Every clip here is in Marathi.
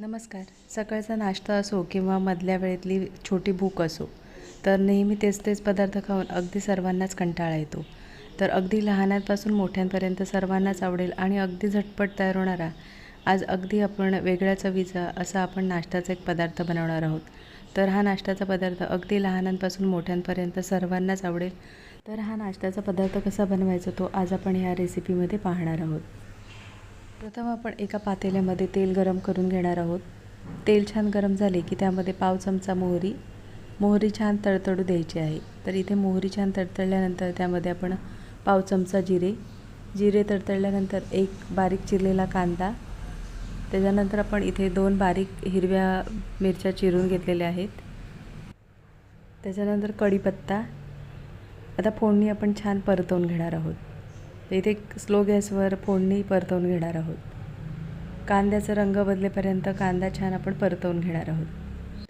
नमस्कार. सकाळचा नाश्ता असो किंवा मधल्या वेळेतली छोटी भूक असो तर नेहमी तेच तेच पदार्थ खाऊन अगदी सर्वांनाच कंटाळा येतो. तर अगदी लहानांपासून मोठ्यांपर्यंत सर्वांनाच आवडेल आणि अगदी झटपट तयार होणारा आज अगदी आपण वेगळ्या चवीचा असा आपण नाश्त्याचा एक पदार्थ बनवणार आहोत. तर हा नाश्त्याचा पदार्थ अगदी लहानांपासून मोठ्यांपर्यंत सर्वांनाच आवडेल. तर हा नाश्त्याचा पदार्थ कसा बनवायचा तो आज आपण ह्या रेसिपीमध्ये पाहणार आहोत. प्रथम आपण एका पातेल्यामध्ये तेल गरम करून घेणार आहोत. तेल छान गरम झाले की त्यामध्ये पाव चमचा मोहरी. मोहरी छान तडतडू द्यायची आहे. तर इथे मोहरी छान तडतडल्यानंतर त्यामध्ये आपण पाव चमचा जिरे. जिरे तडतडल्यानंतर एक बारीक चिरलेला कांदा. त्याच्यानंतर आपण इथे दोन बारीक हिरव्या मिरच्या चिरून घेतलेल्या आहेत. त्याच्यानंतर कढीपत्ता. आता फोडणी आपण छान परतवून घेणार आहोत. तर इथे स्लो गॅसवर फोडणी परतवून घेणार आहोत. कांद्याचा रंग बदलेपर्यंत कांदा छान आपण परतवून घेणार आहोत.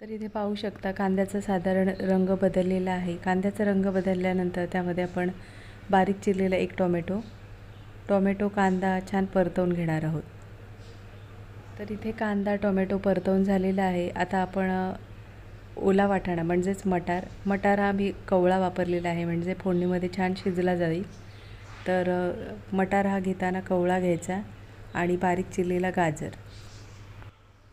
तर इथे पाहू शकता कांद्याचा साधारण रंग बदललेला आहे. कांद्याचा रंग बदलल्यानंतर त्यामध्ये आपण बारीक चिरलेला एक टोमॅटो टोमॅटो कांदा छान परतवून घेणार आहोत. तर इथे कांदा टोमॅटो परतवून झालेला आहे. आता आपण ओला वाटाणा म्हणजेच मटार मटार हा मी कवळा वापरलेला आहे म्हणजे फोडणीमध्ये छान शिजला जाईल. तर मटार हा घेताना कवळा घ्यायचा आणि बारीक चिरलेला गाजर.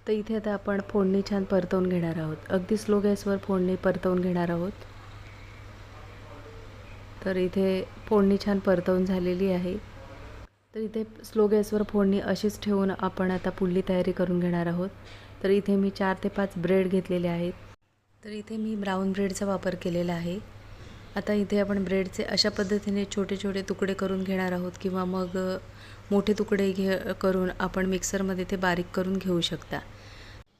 तर इथे आता आपण फोडणी छान परतवून घेणार आहोत. अगदी स्लो गॅसवर फोडणी परतवून घेणार आहोत. तर इथे फोडणी छान परतवून झालेली आहे. तर इथे स्लो गॅसवर फोडणी अशीच ठेवून आपण आता पुढली तयारी करून घेणार आहोत. तर इथे मी चार ते पाच ब्रेड घेतलेले आहेत. तर इथे मी ब्राऊन ब्रेडचा वापर केलेला आहे. आता इथे आपण ब्रेडचे अशा पद्धतीने छोटे छोटे तुकडे करून घेणार आहोत किंवा मग मोठे तुकडे घे करून आपण मिक्सरमध्ये ते बारीक करून घेऊ शकता.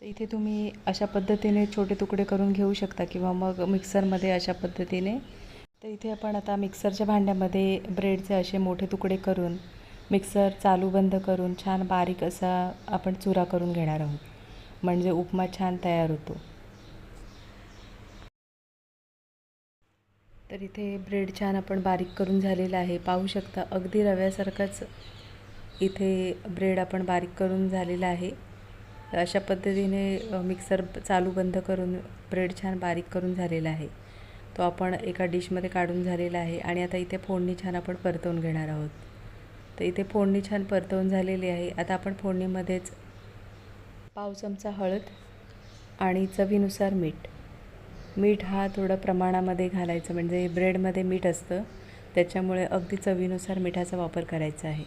तर इथे तुम्ही अशा पद्धतीने छोटे तुकडे करून घेऊ शकता किंवा मग मिक्सरमध्ये अशा पद्धतीने. तर इथे आपण आता मिक्सरच्या भांड्यामध्ये ब्रेडचे असे मोठे तुकडे करून मिक्सर चालू बंद करून छान बारीक असा आपण चुरा करून घेणार आहोत. म्हणजे उपमा छान तयार होतो. तर इथे ब्रेड छान आपण बारीक करून झालेला आहे. पाहू शकता अगदी रव्यासारखाच इथे ब्रेड आपण बारीक करून झालेला आहे. अशा पद्धतीने मिक्सर चालू बंद करून ब्रेड छान बारीक करून झालेला आहे. तो आपण एका डिशमध्ये काढून झालेला आहे आणि आता इथे फोडणी छान आपण परतवून घेणार आहोत. तर इथे फोडणी छान परतवून झालेली आहे. आता आपण फोडणीमध्येच पाव चमचा हळद आणि चवीनुसार मीठ मीठ हा थोडं प्रमाणामध्ये घालायचं म्हणजे ब्रेडमध्ये मीठ असतं. त्याच्यामुळे अगदी चवीनुसार मिठाचा वापर करायचा आहे.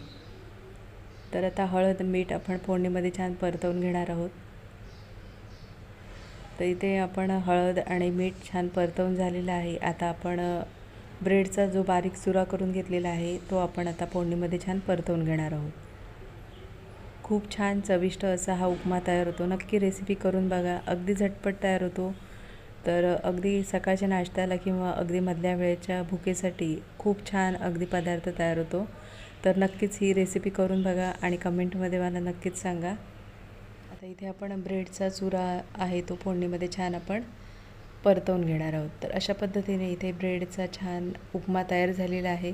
तर आता हळद मीठ आपण फोडणीमध्ये छान परतवून घेणार आहोत. तर इथे आपण हळद आणि मीठ छान परतवून झालेलं आहे. आता आपण ब्रेडचा जो बारीक चुरा करून घेतलेला आहे तो आपण आता फोडणीमध्ये छान परतवून घेणार आहोत. खूप छान चविष्ट असा हा उपमा तयार होतो. नक्की रेसिपी करून बघा. अगदी झटपट तयार होतो. तर अगदी सकाळच्या नाश्त्याला किंवा अगदी मधल्या वेळेच्या भुकेसाठी खूप छान अगदी पदार्थ तयार होतो. तर नक्कीच ही रेसिपी करून बघा आणि कमेंटमध्ये मला नक्कीच सांगा. आता इथे आपण ब्रेडचा चुरा आहे तो फोडणीमध्ये छान आपण परतवून घेणार आहोत. तर अशा पद्धतीने इथे ब्रेडचा छान उपमा तयार झालेला आहे.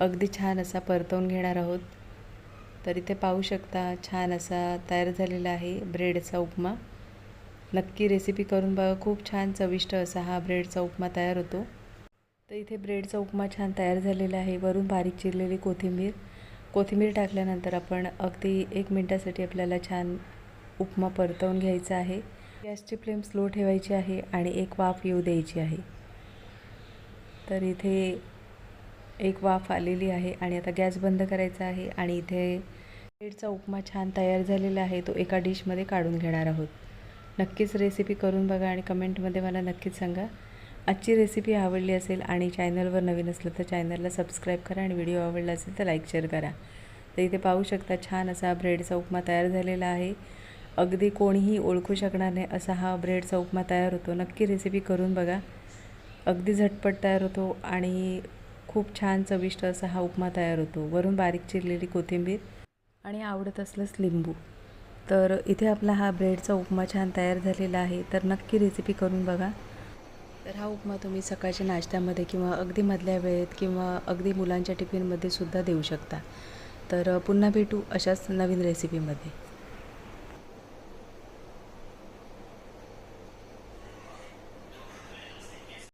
अगदी छान असा परतवून घेणार आहोत. तर इथे पाहू शकता छान असा तयार झालेला आहे ब्रेडचा उपमा. नक्की रेसिपी करून बघा. खूप छान चविष्ट असा हा ब्रेडचा उपमा तयार होतो. तर इथे ब्रेडचा उपमा छान तयार झालेला आहे. वरून बारीक चिरलेली कोथिंबीर. कोथिंबीर टाकल्यानंतर आपण अगदी एक मिनटासाठी आपल्याला छान उपमा परतवून घ्यायचा आहे. गॅसची फ्लेम स्लो ठेवायची आहे आणि एक वाफ येऊ द्यायची आहे. तर इथे एक वाफ आलेली आहे आणि आता गॅस बंद करायचा आहे आणि इथे ब्रेडचा उपमा छान तयार झालेला आहे. तो एका डिशमध्ये काढून घेणार आहोत. नक्कीच रेसिपी करून बघा आणि कमेंटमध्ये मला नक्कीच सांगा. आजची रेसिपी आवडली असेल आणि चॅनलवर नवीन असलं तर चॅनलला सबस्क्राईब करा आणि व्हिडिओ आवडला असेल तर लाईक शेअर करा. तर इथे पाहू शकता छान असा ब्रेडचा उपमा तयार झालेला आहे. अगदी कोणीही ओळखू शकणार नाही असा हा ब्रेडचा उपमा तयार होतो. नक्की रेसिपी करून बघा. अगदी झटपट तयार होतो आणि खूप छान चविष्ट असा हा उपमा तयार होतो. वरून बारीक चिरलेली कोथिंबीर आणि आवडत असलंच लिंबू. तर इथे आपला हा ब्रेडचा उपमा छान तयार झालेला आहे. तर नक्की रेसिपी करून बघा. तर हा उपमा तुम्ही सकाळच्या नाश्त्यामध्ये किंवा अगदी मधल्या वेळेत किंवा अगदी मुलांच्या टिफिनमध्ये सुद्धा देऊ शकता. तर पुन्हा भेटू अशाच नवीन रेसिपीमध्ये